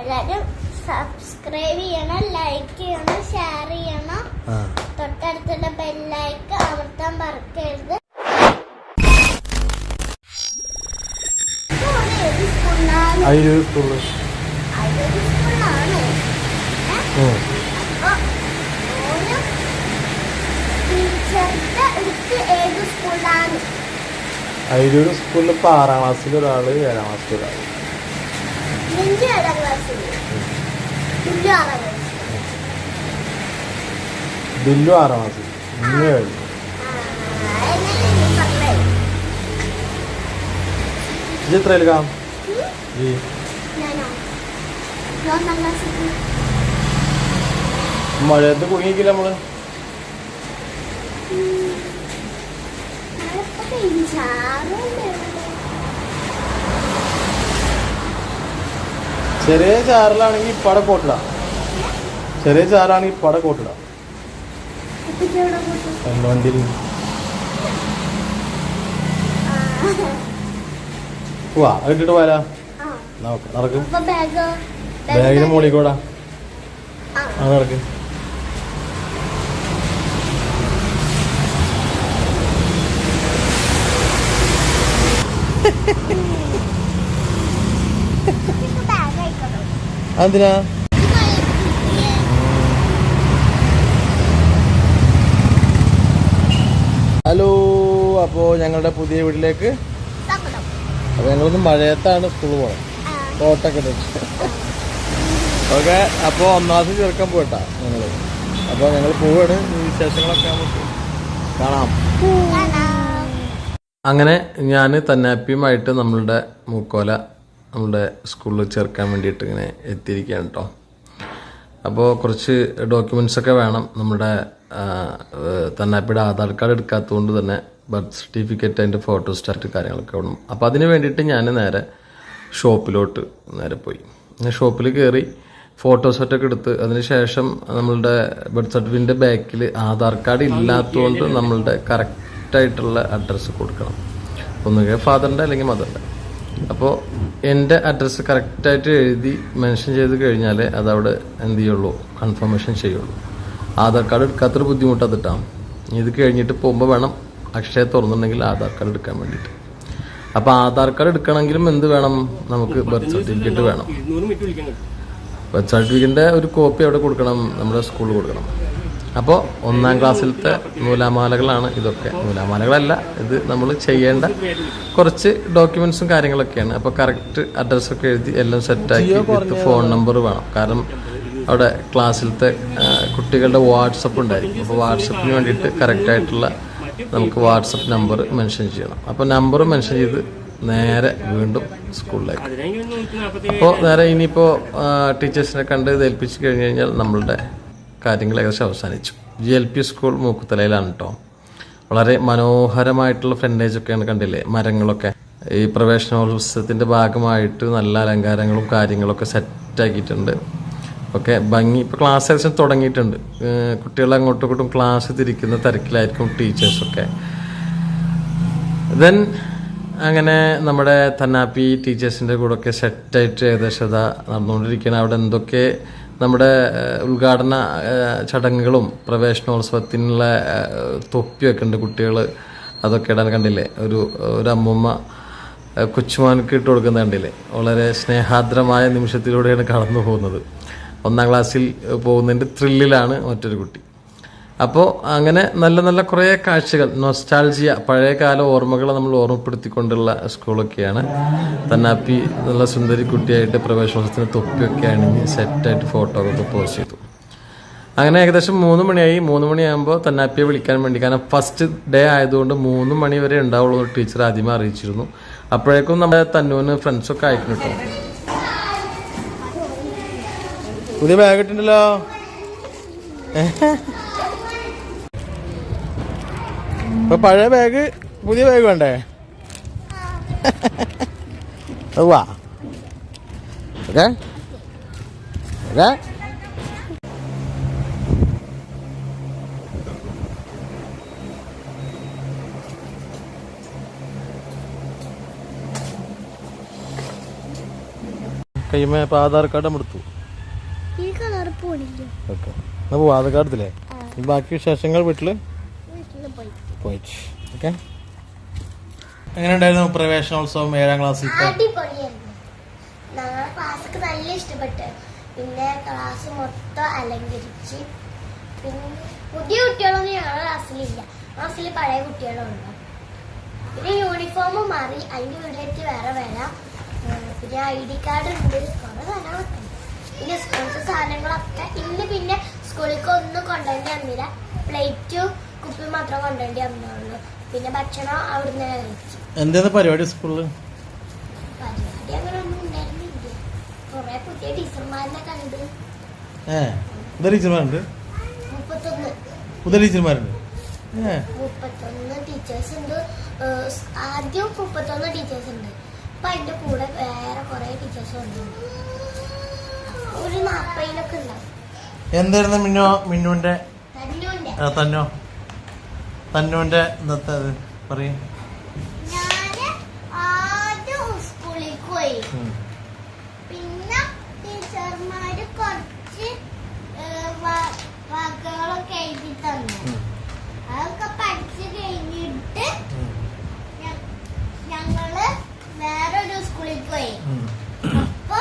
എല്ലാരും സബ്സ്ക്രൈബ് ചെയ്യണം ലൈക്ക് ചെയ്യണം ഷെയർ ചെയ്യണം. തൊട്ടടുത്തുള്ള ബെല്ലൈക്ക് അമർത്താൻ മറക്കരുത്. അയ്യൂർ സ്കൂളിൽ അയ്യൂർ സ്കൂളിൽ ഇപ്പോൾ ആറാം ക്ലാസ്സിൽ ഒരാൾ ഏഴാം ക്ലാസ്സിൽ ഒരാൾ നിന്റെ ഏഴാം ക്ലാസ്സിൽ നിന്റെ ആറാം ക്ലാസ് ബില്ലു ആറാം ക്ലാസ് ഇന്ന് ഏഴ്? ഇത് എത്ര എടുക്കാം ഈ. മഴയത്ത് കുടുങ്ങിക്കില്ല നമ്മൾ. ചാറുണ്ട്. ചെറിയ ചാറിലാണെങ്കിൽ ഇപ്പടെ കോട്ടിടാം ചെറിയ ചാറാണെങ്കിൽ ഇപ്പടെ കോട്ടിടാം വണ്ടിയിൽ. പോവാ ഇട്ടിട്ട്. നോക്ക് നടക്കും ബാഗ് ബാഗിന് മോളി കൂടാ ആ. ആ Ha കുട്ടിക്ക് ബാഗ് അയക്കണം. അതെന്തിനാ? ഹലോ അപ്പോൾ ഞങ്ങളുടെ പുതിയ വീട്ടിലേക്ക്. അപ്പൊ അപ്പോൾ ഞങ്ങളൊന്ന് മഴയത്താണ് സ്കൂളിൽ പോകുന്നത് ആ. കോട്ടൊക്കെ ഇട്ടിട്ട്. ഓക്കെ അപ്പോൾ ഒന്നാം ക്ലാസ് ചേർക്കാൻ പോയിട്ടാ ഞങ്ങൾ അപ്പോൾ ഞങ്ങൾ പോവാണ്. വിശേഷങ്ങളൊക്കെ നമുക്ക് കാണാം. അങ്ങനെ ഞാൻ തന്നാപ്പിയുമായിട്ട് നമ്മളുടെ മൂക്കോല നമ്മളുടെ സ്കൂളിൽ ചേർക്കാൻ വേണ്ടിയിട്ട് ഇങ്ങനെ എത്തിയിരിക്കുകയാണ് കേട്ടോ. അപ്പോൾ കുറച്ച് ഡോക്യുമെൻസൊക്കെ വേണം. നമ്മുടെ തന്നാപ്പിയുടെ ആധാർ കാർഡ് എടുക്കാത്തതുകൊണ്ട് തന്നെ ബർത്ത് സർട്ടിഫിക്കറ്റ് അതിന്റെ ഫോട്ടോ സ്റ്റാറ്റ് കാര്യങ്ങളൊക്കെ വേണം. അപ്പോൾ അതിന് വേണ്ടിയിട്ട് ഞാൻ നേരെ ഷോപ്പിലോട്ട് നേരെ പോയി. ഞാൻ ഷോപ്പിൽ കയറി ഫോട്ടോസൊക്കെ എടുത്ത് അതിന് ശേഷം നമ്മളുടെ ബർത്ത് സർട്ടിഫിക്കറ്റിന്റെ ബാക്കിൽ ആധാർ കാർഡ് ഇല്ലാത്തതുകൊണ്ട് നമ്മളുടെ കറക്റ്റായിട്ടുള്ള അഡ്രസ്സ് കൊടുക്കണം. ഒന്നുകിൽ ഫാദറിന്റെ അല്ലെങ്കിൽ മദറിന്റെ അപ്പോൾ എന്റെ അഡ്രസ്സ് കറക്റ്റായിട്ട് എഴുതി മെൻഷൻ ചെയ്ത് കഴിഞ്ഞാൽ അതവിടെ എന്ത് ചെയ്യുള്ളൂ? കൺഫർമേഷൻ ചെയ്യുള്ളൂ. ആധാർ കാർഡ് എടുക്കാത്തൊരു ബുദ്ധിമുട്ട് അതിട്ടാം ഇത് കഴിഞ്ഞിട്ട് പോകുമ്പോൾ വേണം അക്ഷയ തുറന്നിട്ടുണ്ടെങ്കിൽ ആധാർ കാർഡ് എടുക്കാൻ വേണ്ടിയിട്ട്. അപ്പോൾ ആധാർ കാർഡ് എടുക്കണമെങ്കിലും എന്ത് വേണം? നമുക്ക് ബർത്ത് സർട്ടിഫിക്കറ്റ് വേണം. ബർത്ത് സർട്ടിഫിക്കറ്റിന്റെ ഒരു കോപ്പി അവിടെ കൊടുക്കണം. നമ്മുടെ സ്കൂളിൽ കൊടുക്കണം. അപ്പോൾ ഒന്നാം ക്ലാസ്സിലത്തെ നൂലാമാലകളാണ് ഇതൊക്കെ. നൂലാമാലകളല്ല ഇത് നമ്മൾ ചെയ്യേണ്ട കുറച്ച് ഡോക്യുമെന്റ്സും കാര്യങ്ങളൊക്കെയാണ്. അപ്പോൾ കറക്റ്റ് അഡ്രസ്സൊക്കെ എഴുതി എല്ലാം സെറ്റാക്കി വിത്ത് ഫോൺ നമ്പർ വേണം. കാരണം അവിടെ ക്ലാസ്സിലത്തെ കുട്ടികളുടെ വാട്സപ്പ് ഉണ്ടായിരിക്കും. അപ്പോൾ വാട്സപ്പിന് വേണ്ടിയിട്ട് കറക്റ്റായിട്ടുള്ള നമുക്ക് വാട്സപ്പ് നമ്പർ മെൻഷൻ ചെയ്യണം. അപ്പോൾ നമ്പർ മെൻഷൻ ചെയ്ത് നേരെ വീണ്ടും സ്കൂളിലേക്ക്. അപ്പോൾ നേരെ ഇനിയിപ്പോൾ ടീച്ചേഴ്സിനെ കണ്ട് ഇത് ഏൽപ്പിച്ച് കഴിഞ്ഞ് കഴിഞ്ഞാൽ നമ്മളുടെ കാര്യങ്ങൾ ഏകദേശം അവസാനിച്ചു. ജി എൽ പി സ്കൂൾ മൂക്കുത്തലയിലാണ് കേട്ടോ വളരെ മനോഹരമായിട്ടുള്ള ഫ്രണ്ടേജ് ഒക്കെയാണ് കണ്ടില്ലേ? മരങ്ങളൊക്കെ. ഈ പ്രവേശനോത്സവത്തിന്റെ ഭാഗമായിട്ട് നല്ല അലങ്കാരങ്ങളും കാര്യങ്ങളൊക്കെ സെറ്റാക്കിയിട്ടുണ്ട് ഒക്കെ ഭംഗി. ഇപ്പോൾ ക്ലാസ് ഏകദേശം തുടങ്ങിയിട്ടുണ്ട്. കുട്ടികൾ അങ്ങോട്ടും ഇങ്ങോട്ടും ക്ലാസ് തിരിക്കുന്ന തിരക്കിലായിരിക്കും ടീച്ചേഴ്സൊക്കെ ദെൻ അങ്ങനെ നമ്മുടെ തന്നാപ്പി ടീച്ചേഴ്സിന്റെ കൂടെ ഒക്കെ സെറ്റായിട്ട് ഏകദേശം നടന്നുകൊണ്ടിരിക്കുകയാണ്. അവിടെ എന്തൊക്കെ നമ്മുടെ ഉദ്ഘാടന ചടങ്ങുകളും പ്രവേശനോത്സവത്തിനുള്ള തൊപ്പിയൊക്കെ ഉണ്ട് കുട്ടികൾ അതൊക്കെ ഇടാൻ കണ്ടില്ലേ? ഒരു ഒരു അമ്മൂമ്മ കൊച്ചുമാനക്ക് ഇട്ട് കൊടുക്കുന്ന കണ്ടില്ലേ? വളരെ സ്നേഹാദ്രമായ നിമിഷത്തിലൂടെയാണ് കടന്നു പോകുന്നത് ഒന്നാം ക്ലാസ്സിൽ പോകുന്നതിന്റെ ത്രില്ലിലാണ് മറ്റൊരു കുട്ടി. അപ്പോൾ അങ്ങനെ നല്ല നല്ല കുറേ കാഴ്ചകൾ. നൊസ്റ്റാൾജിയ പഴയകാല ഓർമ്മകളെ നമ്മൾ ഓർമ്മപ്പെടുത്തിക്കൊണ്ടുള്ള സ്കൂളൊക്കെയാണ്. തന്നാപ്പി നല്ല സുന്ദരി കുട്ടിയായിട്ട് പ്രവേശനത്തിന് തൊപ്പിയൊക്കെ അണിഞ്ഞ് സെറ്റായിട്ട് ഫോട്ടോ പോസ്റ്റ് ചെയ്തു. അങ്ങനെ ഏകദേശം മൂന്ന് മണിയായി. മൂന്ന് മണിയാകുമ്പോൾ തന്നാപ്പിയെ വിളിക്കാൻ വേണ്ടി. കാരണം ഫസ്റ്റ് ഡേ ആയതുകൊണ്ട് മൂന്ന് മണി വരെ ഉണ്ടാവുള്ളൂ ടീച്ചർ ആദ്യമേ അറിയിച്ചിരുന്നു. അപ്പോഴേക്കും നമ്മുടെ തന്നൂന് ഫ്രണ്ട്സൊക്കെ അയക്കുന്നു കേട്ടോ. പുതിയ ബാഗ് ഇട്ടുണ്ടല്ലോ ഇപ്പൊ പഴയ ബാഗ് പുതിയ ബാഗ് വേണ്ടേ? വാ. ഓക്കെ? ഓക്കെ? കൈമേ ഇപ്പൊ ആധാർ കാർഡ് നമ്മൾ എടുത്തു. ഓക്കെ. എന്നാ പോവാ ആധാർ കാർഡ് എടുത്തില്ലേ? ഈ ബാക്കി വിശേഷങ്ങൾ വീട്ടിൽ? പോയിട്ട് ഓക്കെ? എങ്ങനെ ഉണ്ടായിരുന്നു പ്രവേശനോത്സവം ഏഴാം ക്ലാസ്സിൽ അടിപൊളിയായിരുന്നു. ഞങ്ങളെ ക്ലാസ്സൊക്കെ നല്ല ഇഷ്ടപ്പെട്ട്. പിന്നെ ക്ലാസ് മൊത്തം അലങ്കരിച്ച്. പിന്നെ പുതിയ കുട്ടികളൊന്നും ഞങ്ങളുടെ ക്ലാസ്സിലില്ല. ക്ലാസ്സിൽ പഴയ കുട്ടികളുണ്ട്. പിന്നെ യൂണിഫോം മാറി. അതിന്റെ വീട്ടിലേക്ക് വേറെ വരാം. പിന്നെ ഐ ഡി കാർഡ് ഉണ്ട്. കുറെ സാധനങ്ങളൊക്കെ പിന്നെ സ്കൂളിലത്തെ സാധനങ്ങളൊക്കെ ഇന്ന് പിന്നെ സ്കൂളിലേക്ക് ഒന്നും കൊണ്ടുവന്നില്ല. വന്നില്ല പ്ലേറ്റും കുപ്പിയും മാത്രം കൊണ്ടുവേണ്ടി വന്നുള്ളൂ പിന്നെ ഭക്ഷണം അവിടുന്ന് കഴിച്ചു എന്തായിരുന്നു പരിപാടി സ്കൂളിൽ പരിപാടി അങ്ങനെ ഒന്നും ഉണ്ടായിരുന്നില്ല. കുറെ പുതിയ ടീച്ചർമാരെ കണ്ട്. ഏ പുതിയ ടീച്ചർമാരുണ്ട്? മുപ്പത്തൊന്ന്. പുതിയ ടീച്ചർമാരുണ്ട്? മുപ്പത്തൊന്ന് ടീച്ചേഴ്സ് ഉണ്ട്. ആദ്യം മുപ്പത്തൊന്ന് ടീച്ചേഴ്സ് ഉണ്ട്. അപ്പൊ അതിന്റെ കൂടെ വേറെ കുറെ ടീച്ചേഴ്സ് ഉണ്ട് ഒരു നാപ്പതിലൊക്കെ ഉണ്ടാവും. എന്തായിരുന്നു മിന്നു മിന്നുവിന്റെ? തന്നോ? തന്നുവിന്റെ ഇന്നത്തെ പറയും. ഞാൻ ആദ്യം സ്കൂളിലേക്ക് പോയി. പിന്നെ ടീച്ചർമാര് കുറച്ച് വാക്കുകളൊക്കെ എഴുതി തന്നു. അതൊക്കെ പഠിച്ചു കഴിഞ്ഞിട്ട് ഞ- ഞങ്ങൾ വേറൊരു സ്കൂളിൽ പോയി. അപ്പൊ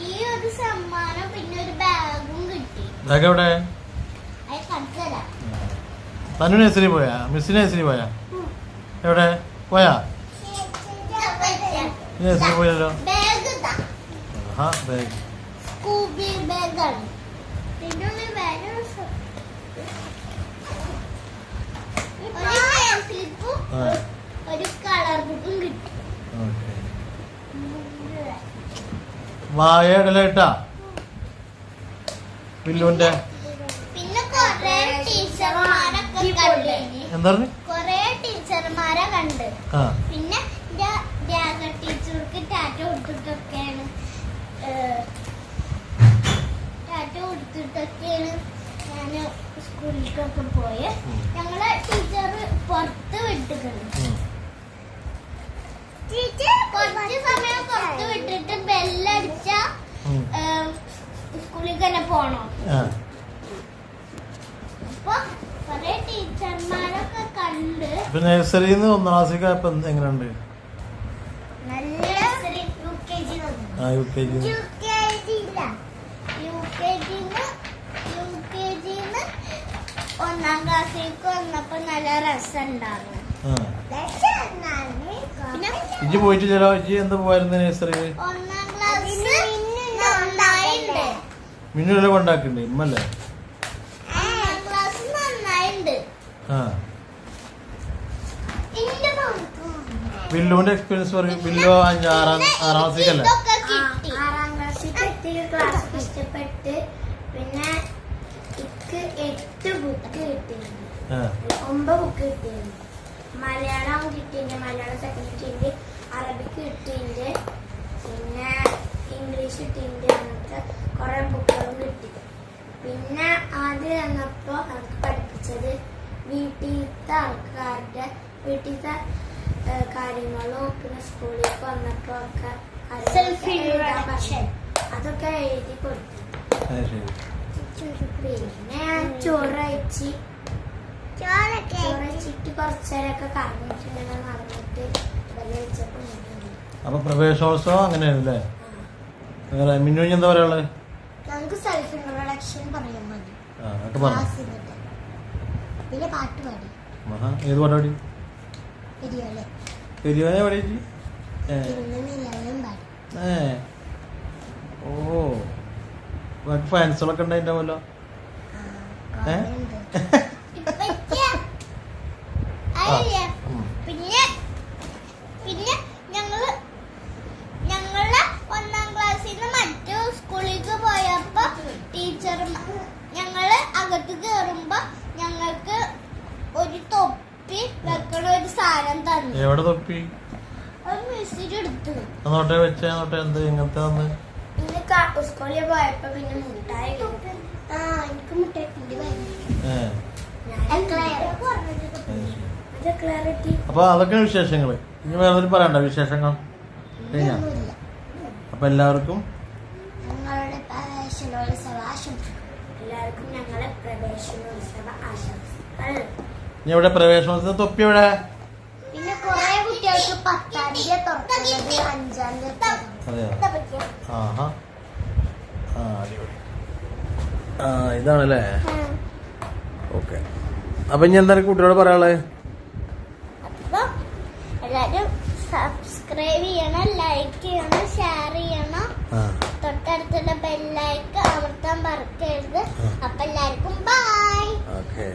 ഈ ഒരു സമ്മാനം പിന്നെ ഒരു ബാഗും കിട്ടി. എവിടെ? തന്നു നഴ്സറി പോയാ? മിസ്സിനെ നഴ്സറി പോയാ? എവിടെ? പോയാ? പോയല്ലോ ആ. ബാഗ് വായടലേട്ടാ പിന്നെ എന്താ പറഞ്ഞു? കൊറേ ടീച്ചർമാരെ കണ്ട്. പിന്നെ ടീച്ചർക്ക് ടാറ്റ കൊടുത്തിട്ടൊക്കെയാണ്. ടാറ്റ കൊടുത്തിട്ടൊക്കെയാണ് ഞാൻ സ്കൂളിലേക്കൊക്കെ പോയത് ഉം. ഞങ്ങളെ ടീച്ചർ പുറത്ത് വിട്ടിട്ടുണ്ട്. ടീച്ചർ കുറച്ച് സമയം പുറത്ത് വിട്ടിട്ട് ബെല്ലടിച്ച. സ്കൂളിൽ തന്നെ പോണം ആ അപ്പൊ കൊറേ ടീച്ചർമാരൊക്കെ കണ്ട് ഇപ്പൊ നഴ്സറിയിൽ നിന്ന് ഒന്നാം ക്ലാസ്സിലേക്ക് ഇപ്പൊ എങ്ങനെയുണ്ട്? ആ യു കെ ജി ഒന്നാം ക്ലാസ്സിലേക്ക് വന്നപ്പോ നല്ല പിന്നെ? ഇജ്ജ് പോയിട്ട് ചില ഇജ്ജ് എന്താ ക്ലാസ് നന്നായിണ്ട്. മിന്നുവിനെ കൊണ്ടാക്കണ്ടേ ഇമ്മല്ലേ? ഒന്നാം ക്ലാസ് നന്നായിണ്ട്. ആ. വില്ലുവിന്റെ എക്സ്പീരിയൻസ് പറയും. വില്ലു അഞ്ച് ആറാം ആറാം ക്ലാസ്സിലേക്കല്ലേ ആറാം ക്ലാസ്സിൽ ക്ലാസ് ഇഷ്ടപ്പെട്ട് പിന്നെ എട്ട് ബുക്ക് കിട്ടിയിരുന്നു ഒമ്പത് ബുക്ക് കിട്ടിയിരുന്നു മലയാളം കിട്ടിയിട്ടുണ്ട് മലയാളം സെക്കൻഡ് കിട്ടിയിട്ടുണ്ട് അറബിക്ക് കിട്ടിയിട്ടുണ്ട് പിന്നെ ഇംഗ്ലീഷ് കിട്ടിയിട്ടുണ്ട് അങ്ങനത്തെ കുറെ ബുക്കുകളും കിട്ടി. പിന്നെ ആദ്യം വന്നപ്പോൾ നമുക്ക് പഠിപ്പിച്ചത് വീട്ടിലത്തെ ആൾക്കാരുടെ വീട്ടിലത്തെ കാര്യങ്ങളും പിന്നെ സ്കൂളിലേക്ക് വന്നപ്പോ ഒക്കെ അതൊക്കെ എഴുതി കൊടുത്തു. പിന്നെ ചോറ് അയച്ച് ചോറ് അയച്ചിട്ട് കുറച്ചേരൊക്കെ കറങ്ങിട്ടിങ്ങനെ നടന്നിട്ട് അപ്പൊ പ്രവേശോത്സവം അങ്ങനെയാണല്ലേ? വേറെ മിന്നു എന്താ പറയാനുള്ളത് നമുക്ക് സെൽഫ് ഇൻട്രൊഡക്ഷൻ പറയാൻ മതി. പിന്നെ പാട്ട് പാടി. ഏത് പാട്ടാടി ഇരിയോലെ പെരിയോനെ പാടിയിട്ട് ഏ. ഓ. നമുക്ക് ഫാൻസുകളൊക്കെ ഉണ്ടായിട്ടുണ്ടാവുമല്ലോ ഏ? ആ. ഉം. പിന്നെ പിന്നെ ഞങ്ങൾ ഞങ്ങൾ ഒന്നാം ക്ലാസ്സിൽ നിന്ന് മറ്റു സ്കൂളിലേക്ക് പോയപ്പോ ടീച്ചർ ഞങ്ങൾ അകത്ത് കേറുമ്പോ ഞങ്ങൾക്ക് ഒരു തൊപ്പി വെക്കണ ഒരു സാധനം തന്നു എവിടെ തൊപ്പി? അത് മിസ്സിട്ട് എടുത്തു. നോട്ടെ വെച്ചേ നോട്ടെ എന്ത് ഇങ്ങനത്തെ വന്ന്? സ്കൂളിൽ പോയപ്പോ പിന്നെ മുട്ടായി. ആ എനിക്ക് മുട്ടായി അപ്പൊ അതൊക്കെ വിശേഷങ്ങൾ. ഇനി വേറെ പറയണ്ട വിശേഷങ്ങൾ? കഴിഞ്ഞ? അപ്പൊ എല്ലാവർക്കും? ഇനി എവിടെ? പ്രവേശനോത്സവ തൊപ്പി എവിടെ? കുറെ കുട്ടികൾക്ക് പത്താം തീയതി തുറക്കുന്നത് അഞ്ചാം തീയതി ആഹാ. ആ അടിപൊളി. ആ ഇതാണല്ലേ? ഓക്കെ. അപ്പൊ ഇനി എന്താണ് കുട്ടികളോട് പറയാനുള്ളത് അപ്പൊ എല്ലാരും സബ്സ്ക്രൈബ് ചെയ്യണം ലൈക്ക് ചെയ്യണം ഷെയർ ചെയ്യണം. തൊട്ടടുത്തുള്ള ബെല്ലൈക്ക് അമർത്താൻ മറക്കരുത്. അപ്പൊ എല്ലാവർക്കും bye okay.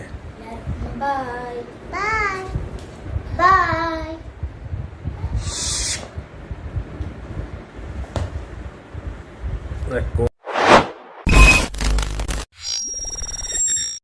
Bye bye bye Like.